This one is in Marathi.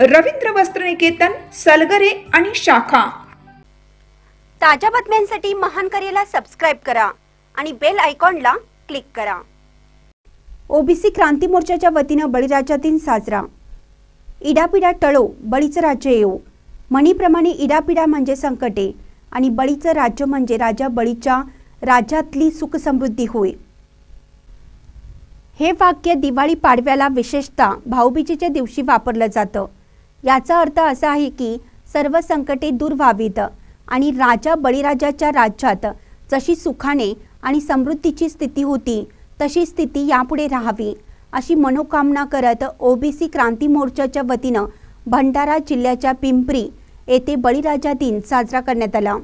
रवींद्र वस्त्रनिकेतन सलगरे आणि शाखा. ताज्या बातम्यांसाठी महान करेला सबस्क्राईब करा आणि बेल आयकॉनला क्लिक करा. ओबीसी क्रांती मोर्चाच्या वतीनं बळीराजा दिन साजरा. इडापिडा टळो बळीचं राज्य येऊ म्हणीप्रमाणे इडापिडा म्हणजे संकटे आणि बळीचं राज्य म्हणजे राजा बळीच्या राज्यातली सुखसमृद्धी होय. हे वाक्य दिवाळी पाडव्याला विशेषतः भाऊबीजेच्या दिवशी वापरलं जातं. याचा अर्थ असा आहे की सर्व संकटे दूर व्हावीत आणि राजा बळीराजाच्या राज्यात जशी सुखाने आणि समृद्धीची स्थिती होती तशी स्थिती यापुढे राहावी अशी मनोकामना करत ओबीसी क्रांती मोर्चाच्या वतीनं भंडारा जिल्ह्याच्या पिंपरी येथे बळीराजा दिन साजरा करण्यात आला.